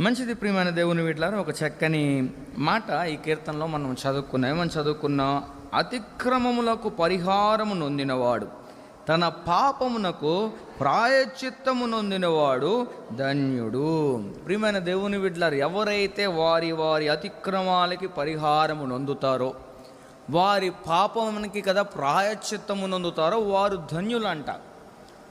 మంచిది ప్రియమైన దేవుని వీటిలారా ఒక చక్కని మాట ఈ కీర్తనలో మనం చదువుకున్నాం. ఏమని చదువుకున్నాం? అతిక్రమములకు పరిహారము నొందినవాడు తన పాపమునకు ప్రాయశ్చిత్తము నొందినవాడు ధన్యుడు. ప్రియమైన దేవుని వీటిలారు ఎవరైతే వారి వారి అతిక్రమాలకి పరిహారము నొందుతారో వారి పాపమునికి కదా ప్రాయశ్చిత్తము నొందుతారో వారు ధన్యులంట.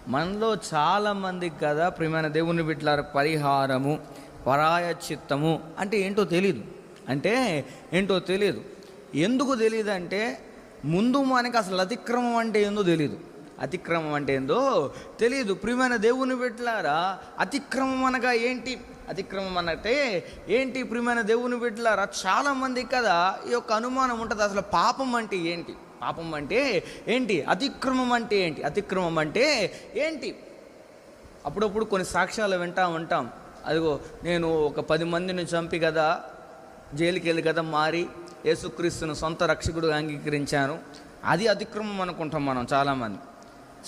మనలో చాలామందికి కదా ప్రియమైన దేవుని బిడ్డల పరిహారము పరాయచిత్తము అంటే ఏంటో తెలియదు అంటే ఏంటో తెలియదు ఎందుకు తెలియదు అంటే ముందు మనకి అసలు అతిక్రమం అంటే ఏందో తెలియదు అతిక్రమం అంటే ఏందో తెలియదు ప్రియమైన దేవుని పెట్టలారా అతిక్రమం అనగా ఏంటి? అతిక్రమం అంటే ఏంటి ప్రియమైన దేవుని బిడ్డలారా? చాలామంది కదా ఈ యొక్క అనుమానం ఉంటుంది. అసలు పాపం అంటే ఏంటి? పాపం అంటే ఏంటి? అతిక్రమం అంటే ఏంటి? అతిక్రమం అంటే ఏంటి? అప్పుడప్పుడు కొన్ని సాక్ష్యాలు వింటా ఉంటాం. అదిగో నేను ఒక పది మందిని చంపి కదా జైలుకి వెళ్ళి కదా మారి యేసుక్రీస్తును సొంత రక్షకుడుగా అంగీకరించాను. అది అతిక్రమం అనుకుంటాం మనం చాలామంది.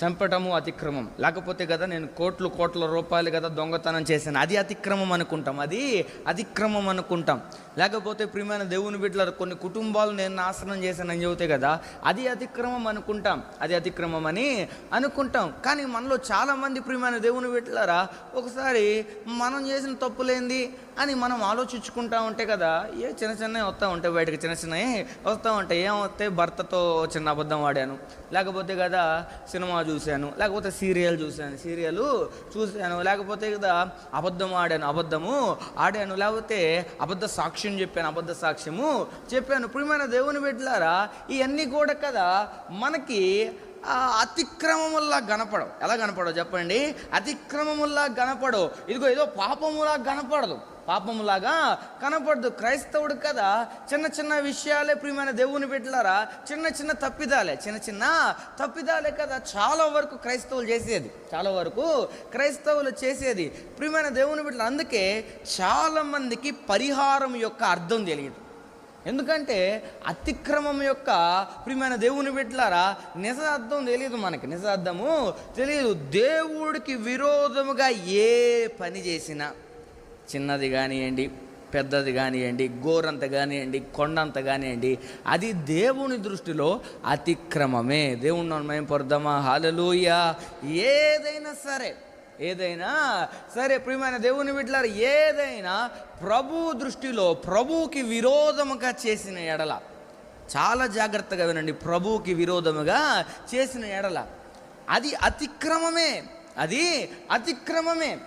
చంపటము అతిక్రమం. లేకపోతే కదా నేను కోట్లు కోట్ల రూపాయలు కదా దొంగతనం చేశాను. అది అతిక్రమం అనుకుంటాం. అది అతిక్రమం అనుకుంటాం. లేకపోతే ప్రియమైన దేవుని బిడ్డల కొన్ని కుటుంబాలు నేను నాశనం చేశానని చెబితే కదా అది అతిక్రమం అనుకుంటాం. అది అతిక్రమం అని అనుకుంటాం. కానీ మనలో చాలామంది ప్రియమైన దేవుని బిడ్డలారా ఒకసారి మనం చేసిన తప్పులేంది అని మనం ఆలోచించుకుంటా ఉంటే కదా ఏ చిన్న చిన్నవి వస్తూ ఉంటాయి బయటకు చిన్న చిన్నవి వస్తూ ఉంటాయి. వస్తే భర్తతో చిన్న అబద్ధం ఆడాను. లేకపోతే కదా సినిమా చూశాను లేకపోతే సీరియల్ చూశాను. సీరియల్ చూశాను లేకపోతే కదా అబద్ధం ఆడాను అబద్ధము ఆడాను లేకపోతే అబద్ధ సాక్ష్యం చెప్పాను అబద్ధ సాక్ష్యము చెప్పాను. ప్రియమైన దేవుని బిడ్డలారా ఇవన్నీ కూడా కదా మనకి అతిక్రమముల్లా కనపడవు ఎలా కనపడవు చెప్పండి? అతిక్రమముల్లా కనపడవు ఇదిగో ఏదో పాపములా కనపడదు పాపములాగా కనపడదు. క్రైస్తవుడు కదా చిన్న చిన్న విషయాలే ప్రియమైన దేవుని పెట్టలారా చిన్న చిన్న తప్పిదాలే చిన్న చిన్న తప్పిదాలే కదా చాలా వరకు క్రైస్తవులు చేసేది. చాలా వరకు క్రైస్తవులు చేసేది. ప్రియమైన దేవుని బిడ్డలు అందుకే చాలామందికి పరిహారం యొక్క అర్థం తెలియదు. ఎందుకంటే అతిక్రమం యొక్క ప్రియమైన దేవుని బిడ్డలారా నిజ అర్థం తెలియదు మనకి. నిజ అర్థము తెలియదు. దేవుడికి విరోధముగా ఏ పని చేసినా చిన్నది కానివ్వండి పెద్దది కానివ్వండి గోరంత కానివ్వండి కొండంత కానివ్వండి అది దేవుని దృష్టిలో అతిక్రమమే. దేవుణ్ణి మేము పొరుద్దామా? హాలలోయ ఏదైనా సరే ఏదైనా సరే ప్రియమైన దేవుని బిడ్డలారు ఏదైనా ప్రభు దృష్టిలో ప్రభువుకి విరోధముగా చేసిన ఎడల చాలా జాగ్రత్తగా వినండి ప్రభువుకి విరోధముగా చేసిన ఎడల అది అతిక్రమమే అది అతిక్రమమే.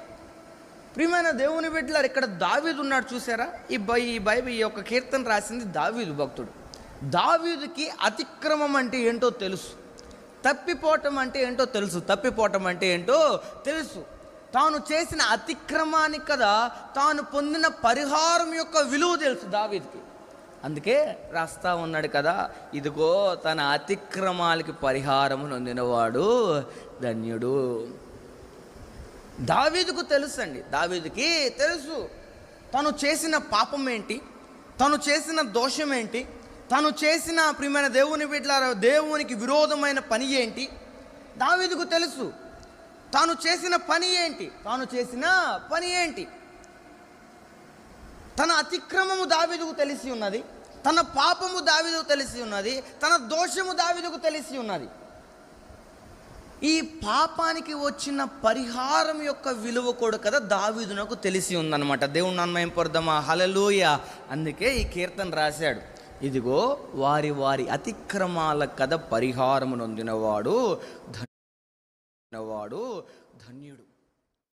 ప్రియమైన దేవుని బిడ్డలారు ఇక్కడ దావీదు ఉన్నాడు చూసారా? ఈ బై ఈ బైబిల్ ఈ యొక్క కీర్తన రాసింది దావీదు భక్తుడు. దావీదుకి అతిక్రమం అంటే ఏంటో తెలుసు. తప్పిపోవటం అంటే ఏంటో తెలుసు. తప్పిపోవటం అంటే ఏంటో తెలుసు. తాను చేసిన అతిక్రమానికి కదా తాను పొందిన పరిహారం యొక్క విలువ తెలుసు దావీదుకి. అందుకే రాస్తా ఉన్నాడు కదా ఇదిగో తన అతిక్రమాలకి పరిహారం నొందినవాడు ధన్యుడు. దావీదుకు తెలుసు అండి దావీదుకి తెలుసు. తను చేసిన పాపం ఏంటి? తను చేసిన దోషం ఏంటి? తను చేసిన ప్రియమైన దేవుని బిడ్డల దేవునికి విరోధమైన పని ఏంటి? దావీదుకు తెలుసు. తాను చేసిన పని ఏంటి? తాను చేసిన పని ఏంటి? తన అతిక్రమము దావీదుకు తెలిసి ఉన్నది. తన పాపము దావీదుకు తెలిసి ఉన్నది. తన దోషము దావీదుకు తెలిసి ఉన్నది. ఈ పాపానికి వచ్చిన పరిహారం యొక్క విలువ కూడా కదా దావీదునకు తెలిసి ఉందన్నమాట. దేవుడు నన్మయం పొరదమా హలలోయ అందుకే ఈ కీర్తన రాశాడు. ఇదిగో వారి వారి అతిక్రమాల కథ పరిహారము నొందినవాడు ధన్యవాడు ధన్యుడు.